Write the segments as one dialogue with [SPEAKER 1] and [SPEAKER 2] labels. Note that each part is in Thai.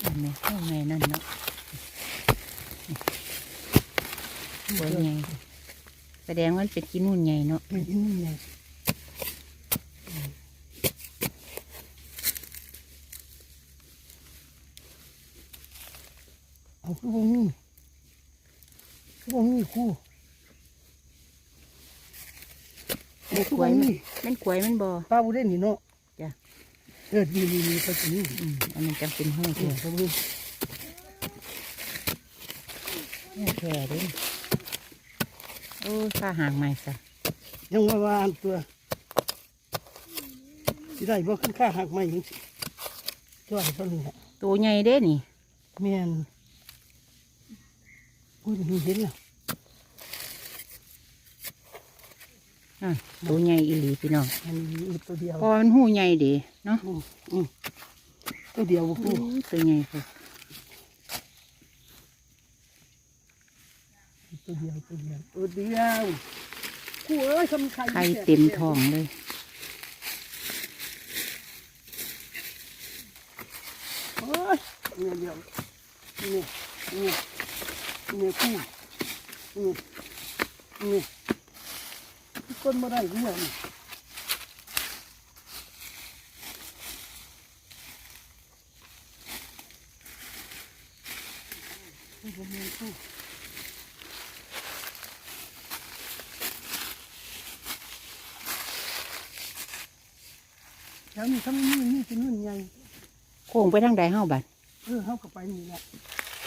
[SPEAKER 1] เห็นไหมเข้าไงนั่นเนาะบัวใหญ่แสดงว่ามันเป็นกินนู่นใหญ่เนาะ
[SPEAKER 2] เป็นที่นี่ไงเอาคือบ่มีคือบ่มีคู่
[SPEAKER 1] มัน
[SPEAKER 2] คื
[SPEAKER 1] ข
[SPEAKER 2] อ
[SPEAKER 1] ว
[SPEAKER 2] บ่
[SPEAKER 1] ย
[SPEAKER 2] มี
[SPEAKER 1] มันมันขวยมันบ่
[SPEAKER 2] ป้าบ่ได้นี่เนาะ
[SPEAKER 1] จ้ะ
[SPEAKER 2] เออดีดีดีไปกินนี่
[SPEAKER 1] อืมอันนี้จำเป็นห้อง
[SPEAKER 2] เอ
[SPEAKER 1] เดีย
[SPEAKER 2] อ
[SPEAKER 1] ว
[SPEAKER 2] เขาบ่มี
[SPEAKER 1] แค่เด้โอ้ยข้าห่างใหม่ซะ
[SPEAKER 2] ยังว่าว่าอันตัวสิได้บ่ขึ้นค่าหักไม้จังซี่ตัวเท่านี้ฮะ
[SPEAKER 1] ตัวใหญ่เด้นี่
[SPEAKER 2] แม่นพูดเห็นแล้ว
[SPEAKER 1] อะ ตัวใหญ่อีหลีพี่น้อง
[SPEAKER 2] อันนี้อีกตัวเดียว
[SPEAKER 1] พอมันหูใหญ่เดีเนาะ
[SPEAKER 2] อืมอืมตัวเดียวบ่
[SPEAKER 1] โอ้
[SPEAKER 2] คู่
[SPEAKER 1] ยตัวใหญ่ค่ะ
[SPEAKER 2] ตัวเดียวตัวเดียวตัวเดียวคู่เอ้ยทำไข่
[SPEAKER 1] ไข่เต็มท้องเลย
[SPEAKER 2] โอ้ยเนี่ยเดียวเนี่ยเนี่ยเนี่ยคู่เนี่ยเนี่ยทุ กคนมาได้เนี่ยนี่นี่ผมมีคู่แล้วนี่ถ้าไม่นี่เป็นนู่นใหญ่
[SPEAKER 1] โค้งไปทางใดเฮาบัด
[SPEAKER 2] เออเขาก็ไปนี่แหละ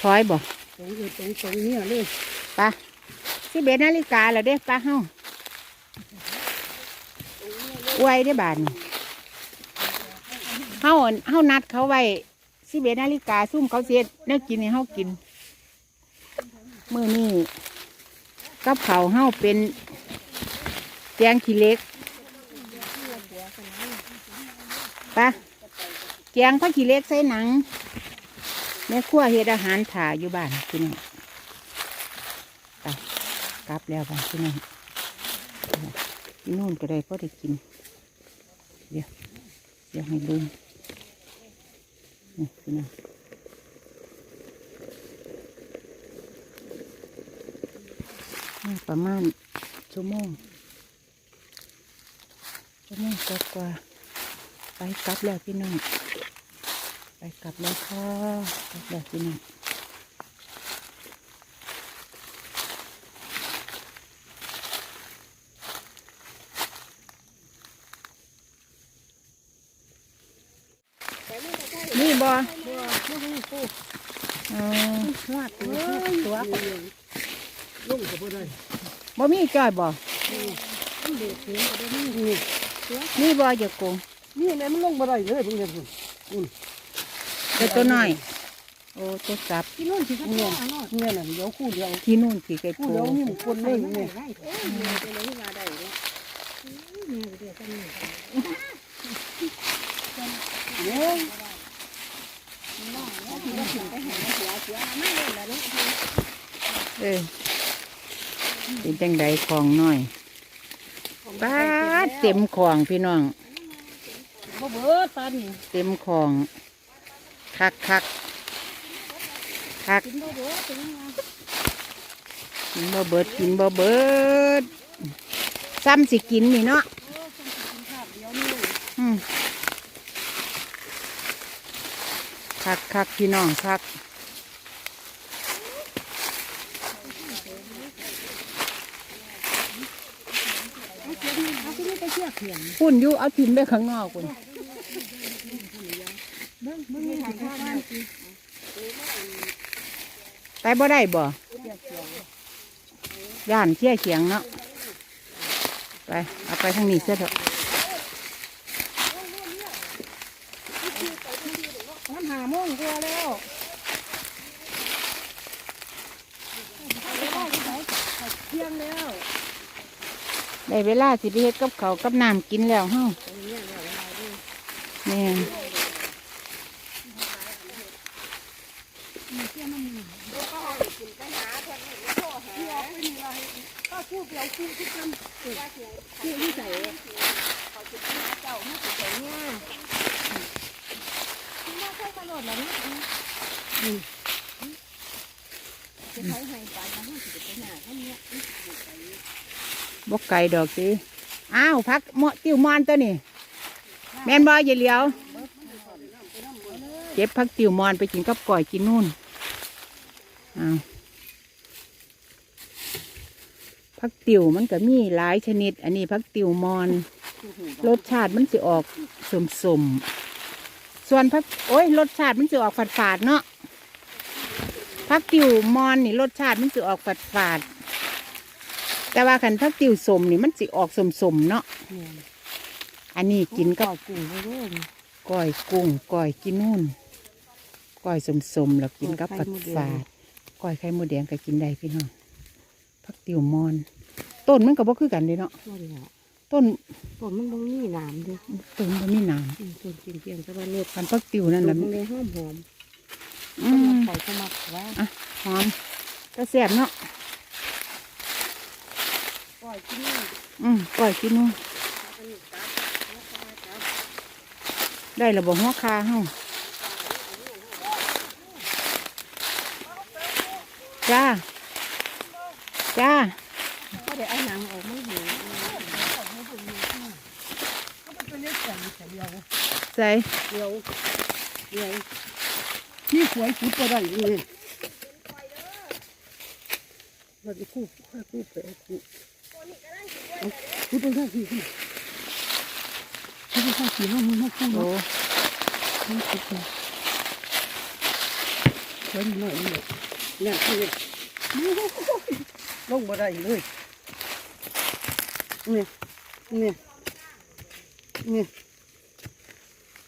[SPEAKER 1] ถอยบ่
[SPEAKER 2] ตรงเออตรงตรงเนี้ยเลย
[SPEAKER 1] ไปสิเบ็ดนาฬิกาแล้วเด้ปะเฮา อวยได้บานี่เฮาเฮานัดเขาไว้สิเบนาฬิกาซุ่มเขาเสียแน้กินให้เฮากิน มือนี้กับเขาเฮาเป็นแกงขี้เล็กปะแกงผักขี้เล็กใส่หนังแม่ครัวเฮ็ดอาหารถ่าอยู่บ้านพี่น้องไปกลับแล้วบ้านพี่น้องกิ นนู่นก็ได้พอได้กิน เดี๋ยวเดี๋ยวให้ลืมนี่พี่น้องนี่ประมาณชั่วโมงชั่วโมงกว่าไปกลับแล้วพี่น้อง ไปกลับแล้วค่ะกลับแล้วพี่น้อง นี่ บอ
[SPEAKER 2] บัวไม่ให้คู่
[SPEAKER 1] ออ
[SPEAKER 2] ลาดตัวตัวลุ่มกับบัวได้
[SPEAKER 1] บ่มีจ้อยบ่
[SPEAKER 2] เด็กถึงก็ได้นี่นี่
[SPEAKER 1] นี่บ่อย่าโกง
[SPEAKER 2] นี่แม่มันลงบัวได้เลยเพิ่งเห็นคุณคุณ
[SPEAKER 1] เดี๋ยวตัวน้อยโอ้ตัวสับ
[SPEAKER 2] ที่นู่นสิก็เนี่ยเนี่ยน่ะเดี๋ยวคู่เดียว
[SPEAKER 1] ที่นู่นสิไก่
[SPEAKER 2] คู่
[SPEAKER 1] โก
[SPEAKER 2] เดียว
[SPEAKER 1] ง
[SPEAKER 2] นี่มันคนเลยเนี่ยเนี่ย
[SPEAKER 1] เออเป็นจังใดของน้อยป้าดเต็มของพี่น้อง
[SPEAKER 2] บ่เบิดปานนี่
[SPEAKER 1] เต็มของ คักคักคัก
[SPEAKER 2] กินบ่เบิดเป็นยังไง
[SPEAKER 1] กินบ่เบิดกินบ่เบิด ซ้ำสิกินนี่เนาะ
[SPEAKER 2] ข้าวเดียวนี่
[SPEAKER 1] อืม คักคักพี่น้องคักพุ่นยู่เอาทิมไปข้างนอกคุณ
[SPEAKER 2] เงางข้าวนี่
[SPEAKER 1] ไปบ่ได้บ่ย่านเชี่ยเขียงเนาะไป เอาไปทางนี้เสียเถอะ
[SPEAKER 2] มันหาโมงกว่าแล้วเที่ยงแล้ว
[SPEAKER 1] ได้เวลาสิไปเฮ็ดกับเขาวกับน้ำกินแล้วเฮาแม่น
[SPEAKER 2] ก็พูดเดี๋ยวพูดที่ทำคือที่ใส่เขาจะเจ้าให้ใส่เนี่ยที่มาใช้ตลอดแล้วนี่
[SPEAKER 3] จะใช้ให้ปลาน้ำสิไปหน้าเขาเนี่ย
[SPEAKER 1] บกไก่ดอกสิอ้าวพักเมาะติวมอนตัวนี่แมนบอยอย่าเหลียว เก็บพักติวมอนไปกินกับก่อยกินนู่นอ้าวพักติวมันก็มีหลายชนิด อันนี้พักติวมอน รสชาติมันสิออกสมสมส่วนพักโอ้ยรสชาติมันสิออกฝาดฝาดเนาะพักติวมอนนี่รสชาติมันสิออกฝาดฝาด แต่ว่าคันพักติวสมนี่มันสิออกสมสมๆเนาะอันนี้กินกับ
[SPEAKER 3] กุ้งไปเรื่อย
[SPEAKER 1] ก้อยกุ้งก้อยกินนู่นก้อยสมสมๆแล้วกินกับ
[SPEAKER 3] ก้
[SPEAKER 1] ฝา
[SPEAKER 3] อย
[SPEAKER 1] ด
[SPEAKER 3] ไข่มดแดง
[SPEAKER 1] ฝาดก้อยไข่มดแดงก็กินได้พี่น้องพักติวมอน ต้นมันก็บ่คือกันเด้เนาะ
[SPEAKER 3] นั่นแหละ
[SPEAKER 1] ต้น
[SPEAKER 3] ต้นมันบ่มีน้ำด้วย
[SPEAKER 1] ต้นมันมีน้
[SPEAKER 3] อืมต้นเพียงๆแต่ว่าเล็บำ
[SPEAKER 1] พันพักติวนั่น
[SPEAKER 3] ต้
[SPEAKER 1] แหละ
[SPEAKER 3] นมันเลยหอมหอม
[SPEAKER 1] อื
[SPEAKER 3] สำหรับ
[SPEAKER 1] ม
[SPEAKER 3] ใส่สมัครว่า
[SPEAKER 1] อะหอมก็แซ่บเนาะ
[SPEAKER 3] ปล่ อยที่นี่
[SPEAKER 1] อืมก้อยกินนู่นได้ระบบหัวคาเฮาจ้า จ้า
[SPEAKER 3] ก็ได้เอาหนังออกมันหิว
[SPEAKER 2] เป็นเล็กใหญ่ใส่เดียว
[SPEAKER 1] ใส่
[SPEAKER 2] เดียวเดียวนี่สวยขุดก็ได้เลยเราจะคู่คู่ไปคู่ คู่ตรงข้างที่คู่ตรงข้างที่ห้องมันห้องคู่
[SPEAKER 1] โอ้
[SPEAKER 2] เนาะห้องคู่กันเพิ่นหน่อยเนี่ยเนี่ยคือลงบ่ได้เลยเนี่ยเนี่ยเนี่ย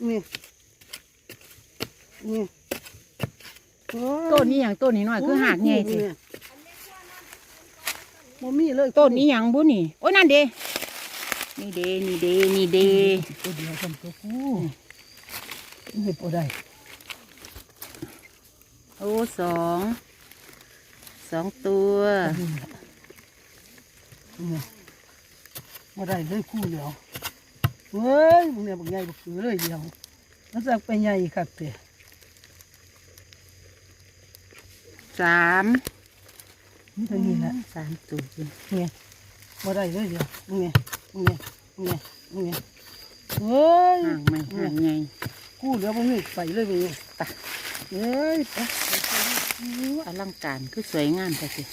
[SPEAKER 2] เนี่ยเนี่ย
[SPEAKER 1] ต้นนี้อย่างต้นนี้หน่อยคือหากไงสิ
[SPEAKER 2] บ่มีเลย
[SPEAKER 1] ต้นนี้อย่างบุนี่ โอ้ยนั่นเดนี่เดนี่เดนี่เด
[SPEAKER 2] ตัวเดียวทำตัวกูไม่พอได้
[SPEAKER 1] โอ้สองสองตัว
[SPEAKER 2] เนี่ยบ่ได้เลยคู่เดียวเว้ยมึงเนี่ยบักใหญ่บักคือเลยเดียวมันสักไปใหญ่คักเตะ
[SPEAKER 1] สาม
[SPEAKER 2] นี่ เท่านี้แหละ
[SPEAKER 1] สามตัวจริง
[SPEAKER 2] เนี่ยบ่ได้เลยเดียวมึงเนี่ยมึงเนี่ยมึงเนี่ยมึงเนี่ยเว้ย
[SPEAKER 1] ห่างไม่ห่างไง
[SPEAKER 2] คู่เดียวมึงนี่ไปเลยมึงเนี่ยตะเอ้ยไป
[SPEAKER 1] อลังการคือสวยงามแต่สิ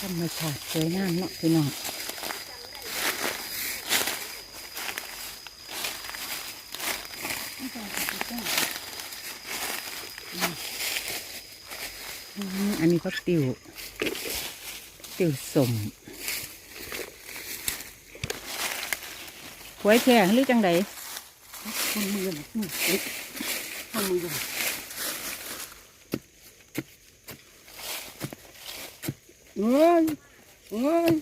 [SPEAKER 1] ธรรมชาติสวยงามเนาะพี่น้องอืมอันนี้ ก็ติวติวสมหวยแข็งหรือจังได
[SPEAKER 2] มือกันมือเอ๊ะคนมือกันเอ้ยเอ้ย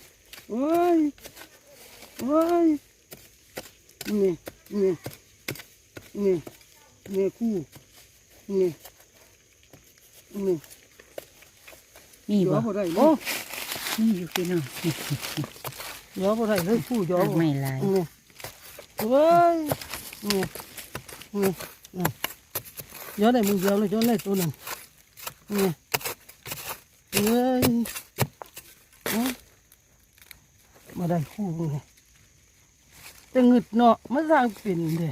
[SPEAKER 2] เอ้ยเอ้ยนี่นี่นี่นี่คู่นี่นี่
[SPEAKER 1] นี่บ่
[SPEAKER 2] ย อบ่ได้เลย
[SPEAKER 1] โอ้นี่อยู่พี่น้องนี่
[SPEAKER 2] ยอบ่ได้เลยคู่ยอบ่
[SPEAKER 1] ไม่ลาย
[SPEAKER 2] นี่เอ้ยนี่นี่นี่ยอได้มึงเดียวเลยยอได้ตัวหนึ่งนี่เอ้ยเอ้ยมาได้คู่มึงไงแต่งึดเนาะมาสร้างเป็นเด้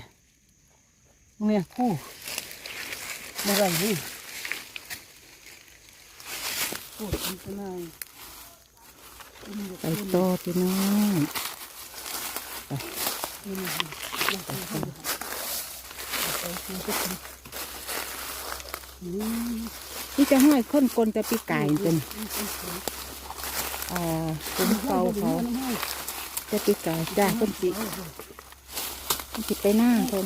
[SPEAKER 2] เนี่ยคู่มาได้เลย ดปต่อ
[SPEAKER 1] ไปโตพี่น้องไปนี่จะห้อยค้นกลแต่ปีกไก่จป็นอ่าผมเป่าเขาจะปีกไก่จ้าคนจีจิไปหน้าคน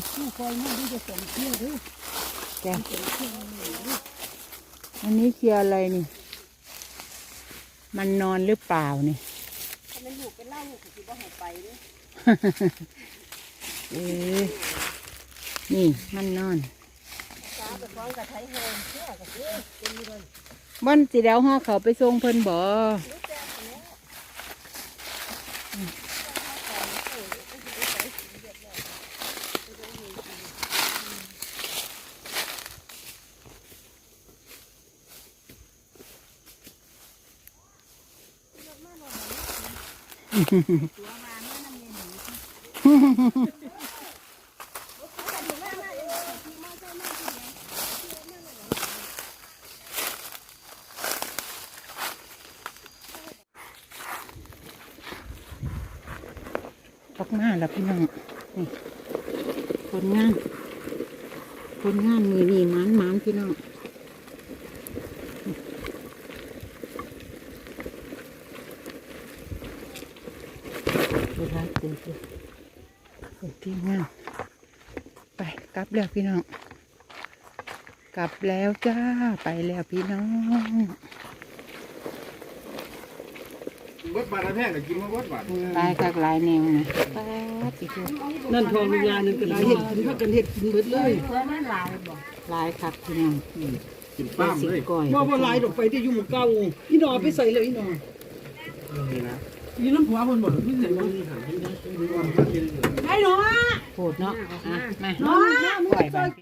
[SPEAKER 2] แก่อันนี้เคีย
[SPEAKER 1] อะไรนี่ มันนอนหรือเปล่านี่
[SPEAKER 3] ถ้ามันอยู่เป็นเหล่าลูกก็สิบ่ให้ไปเด้
[SPEAKER 1] เออนี่มันนอน
[SPEAKER 3] สาไปฟ้องกับไทยแฮงเชื่อกับเด้เป็นอยู่เลย
[SPEAKER 1] บ่อนสิแล้วห่อเขาไปส่งเพิ่นบ่ ออกมาแล้วพี่น้องนี่ผลงานผลงานมือนี่มันมันพี่น้อง เวลาเต็มเลยโอ้ที่งานไปกลับแล้วพี่น้อง กลับแล้วจ้าไปแล้วพี่น้อง
[SPEAKER 4] วัดบาทแพงแต่กินมาวัดบาท
[SPEAKER 1] ลายกักลายแนวนะป้าดติดตัว
[SPEAKER 2] นั่นทองลูกยาหนึ่งก็ได้เห็ดกินพักกันเห็ดกินเบิดเลย
[SPEAKER 1] ลายคักพี่น้อง
[SPEAKER 4] กินป้าม
[SPEAKER 1] สิ
[SPEAKER 4] เลย
[SPEAKER 1] ก้อย
[SPEAKER 2] ว่าว่าลายดอกไปที่อยู่หมู่เก้าอีหนอไปใส่เลยอีหนอ
[SPEAKER 4] นี่นะ
[SPEAKER 2] อีน้ำหัวคนบ่ไม่ใส่บ่
[SPEAKER 1] โหดเนาะอะมาก้อยไป